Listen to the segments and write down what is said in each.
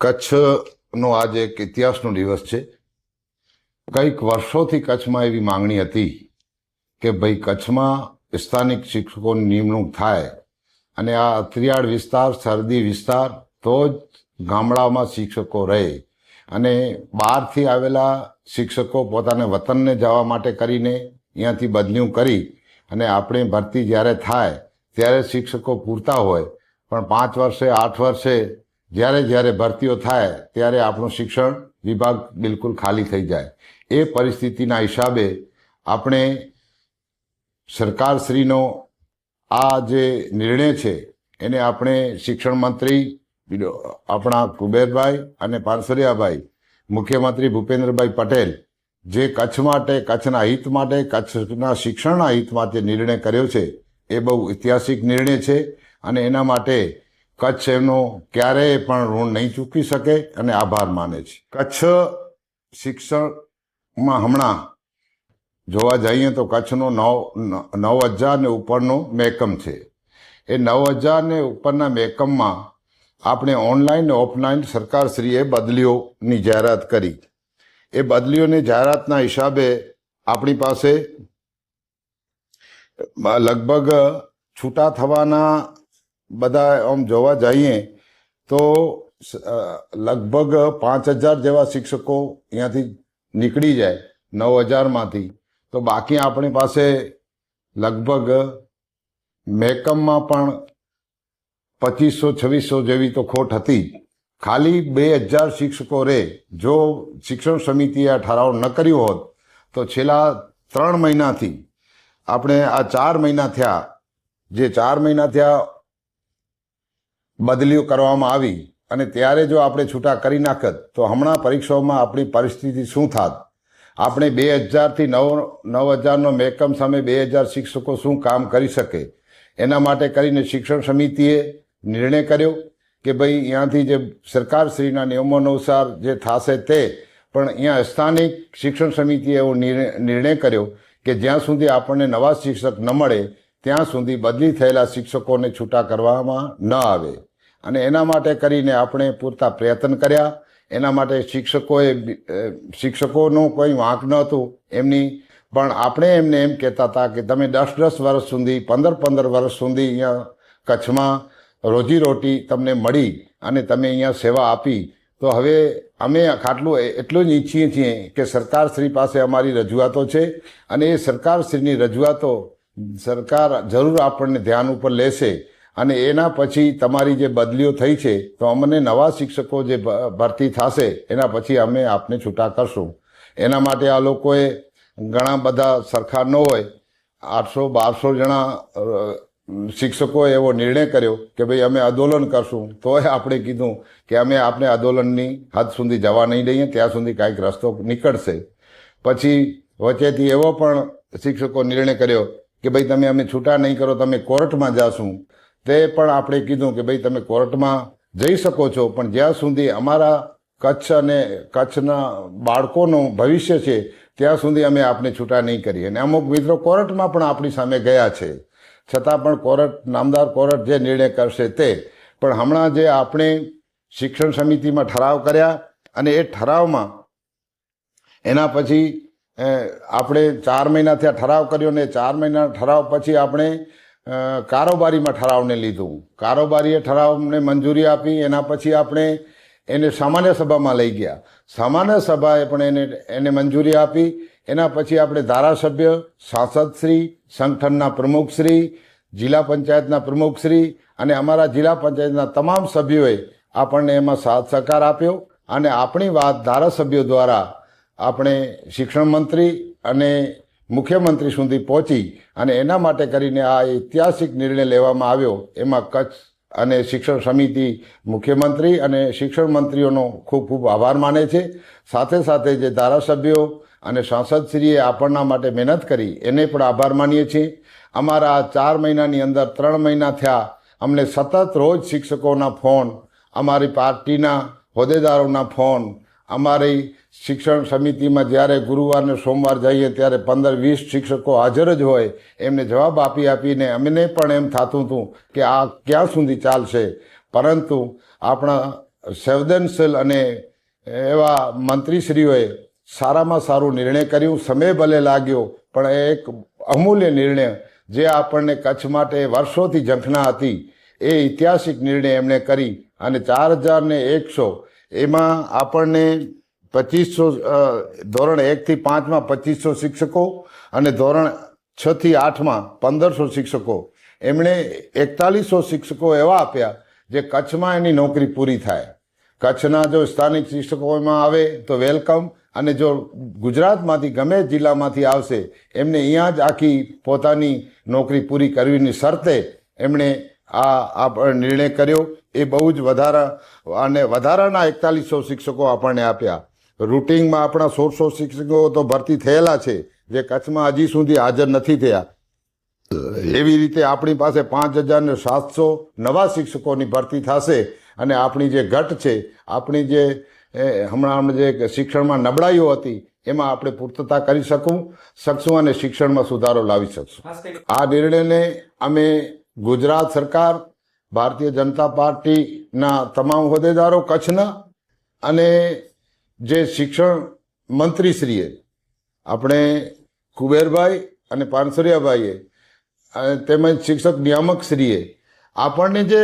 કચ્છનો આજે એક ઇતિહાસનો દિવસ છે. કંઈક વર્ષોથી કચ્છમાં એવી માંગણી હતી કે ભાઈ કચ્છમાં સ્થાનિક શિક્ષકોની નિમણૂક થાય અને આ અત્રિયાળ વિસ્તાર સરહદી વિસ્તાર તો જ ગામડામાં શિક્ષકો રહે. અને બહારથી આવેલા શિક્ષકો પોતાને વતનને જવા માટે કરીને અહીંયાથી બદલ્યું કરી અને આપણે ભરતી જ્યારે થાય ત્યારે શિક્ષકો પૂરતા હોય. પણ પાંચ વર્ષે, આઠ વર્ષે જ્યારે જ્યારે ભરતીઓ થાય ત્યારે આપણું શિક્ષણ વિભાગ બિલકુલ ખાલી થઈ જાય. એ પરિસ્થિતિના હિસાબે આપણે સરકારશ્રીનો આ જે નિર્ણય છે એને આપણે શિક્ષણ મંત્રી આપણા કુબેરભાઈ અને પાનસરિયાભાઈ, મુખ્યમંત્રી ભૂપેન્દ્રભાઈ પટેલ, જે કચ્છ માટે, કચ્છના હિત માટે, કચ્છના શિક્ષણના હિત માટે નિર્ણય કર્યો છે, એ બહુ ઐતિહાસિક નિર્ણય છે અને એના માટે કચ્છ એમનો ક્યારેય પણ ઋણ નહીં ચૂકી શકે અને આભાર માને છે. કચ્છ શિક્ષણમાં હમણાં જોવા જઈએ તો કચ્છનો નવ નવ હજાર ને ઉપરનો મહેકમ છે. એ નવ હજાર ને ઉપરના મહેકમમાં આપણે ઓનલાઈન ઓફલાઈન સરકારશ્રીએ બદલીઓની જાહેરાત કરી. એ બદલીઓની જાહેરાતના હિસાબે આપણી પાસે લગભગ છૂટા થવાના બધા આમ જોવા જઈએ તો લગભગ પાંચ હજાર જેવા શિક્ષકો અહીંયાથી નીકળી જાય નવ હજારમાંથી. તો બાકી આપણી પાસે લગભગ મહેકમમાં પણ પચીસો, છવ્વીસો જેવી તો ખોટ હતી ખાલી બે હજાર શિક્ષકો રે જો શિક્ષણ સમિતિએ આ ઠરાવ ન કર્યો હોત, તો છેલ્લા ત્રણ મહિનાથી આપણે આ ચાર મહિના થયા, જે ચાર મહિના થયા બદલીઓ કરવામાં આવી અને ત્યારે જો આપણે છૂટા કરી નાખત, તો હમણાં પરીક્ષાઓમાં આપણી પરિસ્થિતિ શું થાત? આપણે બે હજારથી નવ નવ હજારનો મહેકમ સામે બે હજાર શિક્ષકો શું કામ કરી શકે? એના માટે કરીને શિક્ષણ સમિતિએ નિર્ણય કર્યો કે ભાઈ અહીંયાથી જે સરકારશ્રીના નિયમો અનુસાર જે થશે તે, પણ અહીંયા સ્થાનિક શિક્ષણ સમિતિએ એવો નિર્ણય કર્યો કે જ્યાં સુધી આપણને નવા શિક્ષક ન મળે, ત્યાં સુધી બદલી થયેલા શિક્ષકોને છૂટા કરવામાં ન આવે. અને એના માટે કરીને આપણે પૂરતા પ્રયત્ન કર્યા. એના માટે શિક્ષકોએ શિક્ષકોનું કોઈ વાંક ન હતું એમની. પણ આપણે એમને એમ કહેતા હતા કે તમે દસ દસ વર્ષ સુધી, પંદર પંદર વર્ષ સુધી અહીંયા કચ્છમાં રોજીરોટી તમને મળી અને તમે અહીંયા સેવા આપી, તો હવે અમે ખાટલું એટલું જ ઈચ્છીએ છીએ કે સરકારશ્રી પાસે અમારી રજૂઆતો છે અને એ સરકારશ્રીની રજૂઆતો સરકાર જરૂર આપણને ધ્યાન ઉપર લેશે અને એના પછી તમારી જે બદલીઓ થઈ છે, તો અમને નવા શિક્ષકો જે ભરતી થશે, એના પછી અમે આપને છૂટા કરશું. એના માટે આ લોકોએ ઘણા બધા સરખા ન હોય, આઠસો બારસો જણા શિક્ષકોએ એવો નિર્ણય કર્યો કે ભાઈ અમે આંદોલન કરશું. તોય આપણે કીધું કે અમે આપણે આંદોલનની હદ સુધી જવા નહીં દઈએ, ત્યાં સુધી કાંઈક રસ્તો નીકળશે. પછી વચ્ચેથી એવો પણ શિક્ષકો નિર્ણય કર્યો કે ભાઈ તમે અમે છૂટા નહીં કરો, તમે કોર્ટમાં જાશું. તે પણ આપણે કીધું કે ભાઈ તમે કોર્ટમાં જઈ શકો છો, પણ જ્યાં સુધી અમારા કચ્છ અને કચ્છના બાળકોનું ભવિષ્ય છે, ત્યાં સુધી અમે આપને છૂટા નહીં કરીએ. અને અમુક મિત્રો કોર્ટમાં પણ આપણી સામે ગયા છે. છતાં પણ કોર્ટ, નામદાર કોર્ટ જે નિર્ણય કરશે તે. પણ હમણાં જે આપણે શિક્ષણ સમિતિમાં ઠરાવ કર્યા અને એ ઠરાવમાં એના પછી આપણે ચાર મહિના થયા ઠરાવ કર્યો ને ચાર મહિના ઠરાવ પછી આપણે કારોબારીમાં ઠરાવને લીધું. કારોબારીએ ઠરાવને મંજૂરી આપી, એના પછી આપણે એને સામાન્ય સભામાં લઈ ગયા. સામાન્ય સભાએ પણ એને એને મંજૂરી આપી. એના પછી આપણે ધારાસભ્ય સાંસદશ્રી સંગઠનના પ્રમુખશ્રી જિલ્લા પંચાયતના પ્રમુખશ્રી અને અમારા જિલ્લા પંચાયતના તમામ સભ્યોએ આપણને એમાં સાથ સહકાર આપ્યો અને આપણી વાત ધારાસભ્યો દ્વારા આપણે શિક્ષણ મંત્રી અને મુખ્યમંત્રી સુધી પહોંચી અને એના માટે કરીને આ ઐતિહાસિક નિર્ણય લેવામાં આવ્યો. એમાં કચ્છ અને શિક્ષણ સમિતિ મુખ્યમંત્રી અને શિક્ષણ મંત્રીઓનો ખૂબ ખૂબ આભાર માને છે. સાથે સાથે જે ધારાસભ્યો અને સાંસદશ્રીએ આપણના માટે મહેનત કરી, એને પણ આભાર માનીએ છીએ. અમારા ચાર મહિનાની અંદર ત્રણ મહિના થયા, અમને સતત રોજ શિક્ષકોના ફોન, અમારી પાર્ટીના હોદ્દેદારોના ફોન અમારી શિક્ષણ સમિતિમાં જ્યારે ગુરુવાર ને સોમવાર જઈએ ત્યારે પંદર વીસ શિક્ષકો હાજર જ હોય, એમને જવાબ આપી આપીને અમને પણ એમ થતું હતું કે આ ક્યાં સુધી ચાલશે. પરંતુ આપણા સંવેદનશીલ અને એવા મંત્રીશ્રીઓએ સારામાં સારું નિર્ણય કર્યું, સમય ભલે લાગ્યો, પણ એ એક અમૂલ્ય નિર્ણય જે આપણને કચ્છ માટે વર્ષોથી ઝંખના હતી. એ ઐતિહાસિક નિર્ણય એમણે કરી અને ચાર હજારને એકસો એમાં આપણને પચીસો ધોરણ એકથી પાંચમાં પચીસો શિક્ષકો અને ધોરણ છથી આઠમાં પંદરસો શિક્ષકો. એમણે એકતાલીસો શિક્ષકો એવા આપ્યા જે કચ્છમાં એની નોકરી પૂરી થાય. કચ્છના જો સ્થાનિક શિક્ષકોમાં આવે તો વેલકમ અને જો ગુજરાતમાંથી ગમે જિલ્લામાંથી આવશે, એમને અહીંયા જ આખી પોતાની નોકરી પૂરી કરવીની શરતે એમણે આ આપણે નિર્ણય કર્યો. એ બહુ જ વધારા અને વધારાના એકતાલીસો શિક્ષકો આપણને આપ્યા. રૂટિંગમાં આપણા સોળસો શિક્ષકો તો ભરતી થયેલા છે જે કચ્છમાં હજી સુધી હાજર નથી થયા. એવી રીતે આપણી પાસે પાંચ હજાર ને સાતસો નવા શિક્ષકોની ભરતી થશે અને આપણી જે ઘટ છે આપણી જે હમણાં જે શિક્ષણમાં નબળાઈઓ હતી એમાં આપણે પૂર્તતા કરી શકું શકશું અને શિક્ષણમાં સુધારો લાવી શકશું. આ નિર્ણયને અમે ગુજરાત સરકાર, ભારતીય જનતા પાર્ટીના તમામ હોદ્દેદારો કચ્છના અને જે શિક્ષણ મંત્રીશ્રીએ, આપણે કુબેરભાઈ અને પાનસરિયાભાઈએ તેમજ શિક્ષક નિયામકશ્રીએ આપણને જે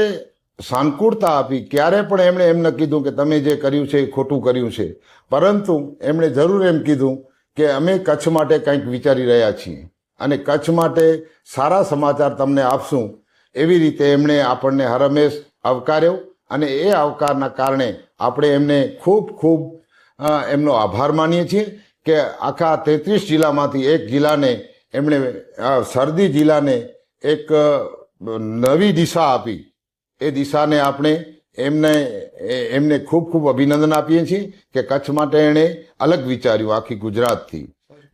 સાનુકૂળતા આપી, ક્યારે પણ એમણે એમ ન કીધું કે તમે જે કર્યું છે એ ખોટું કર્યું છે, પરંતુ એમણે જરૂર એમ કીધું કે અમે કચ્છ માટે કંઈક વિચારી રહ્યા છીએ. અને કચ્છ માટે સારા સમાચાર તમને આપશું. એવી રીતે એમણે આપણને હરમેશ આવકાર્યો અને એ આવકારના કારણે આપણે એમને ખૂબ ખૂબ એમનો આભાર માનીએ છીએ કે આખા તેત્રીસ જિલ્લામાંથી એક જિલ્લાને એમણે શરદી જિલ્લાને એક નવી દિશા આપી. એ દિશાને આપણે એમને એમને ખૂબ ખૂબ અભિનંદન આપીએ છીએ કે કચ્છ માટે એણે અલગ વિચાર્યું આખી ગુજરાતથી.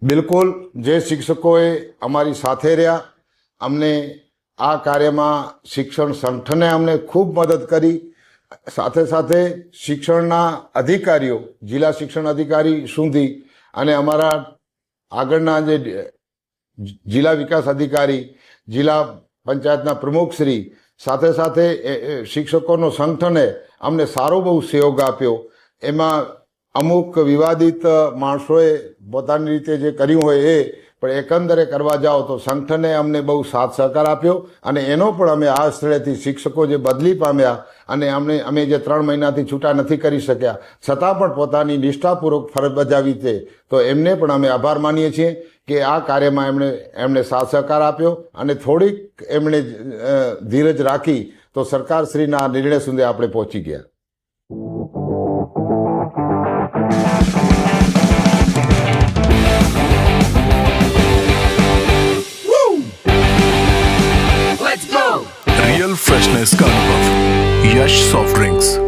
બિલકુલ, જે શિક્ષકોએ અમારી સાથે રહ્યા, અમને આ કાર્યમાં શિક્ષણ સંગઠને અમને ખૂબ મદદ કરી. સાથે સાથે શિક્ષણના અધિકારીઓ, જિલ્લા શિક્ષણ અધિકારી સુધી અને અમારા આગળના જે જિલ્લા વિકાસ અધિકારી, જિલ્લા પંચાયતના પ્રમુખશ્રી સાથે સાથે શિક્ષકોનો સંગઠને અમને સારો બહુ સહયોગ આપ્યો. એમાં અમુક વિવાદિત માણસોએ પોતાની રીતે જે કર્યું હોય એ પણ એકંદરે કરવા જાઓ તો સંગઠને અમને બહુ સાથ સહકાર આપ્યો અને એનો પણ અમે આ સ્થળેથી શિક્ષકો જે બદલી પામ્યા અને અમને અમે જે ત્રણ મહિનાથી છૂટા નથી કરી શક્યા, છતાં પણ પોતાની નિષ્ઠાપૂર્વક ફરજ બજાવી છે, તો એમને પણ અમે આભાર માનીએ છીએ કે આ કાર્યમાં એમણે એમણે સાથ સહકાર આપ્યો અને થોડીક એમણે ધીરજ રાખી તો સરકારશ્રીના નિર્ણય સુધી આપણે પહોંચી ગયા. soft drinks.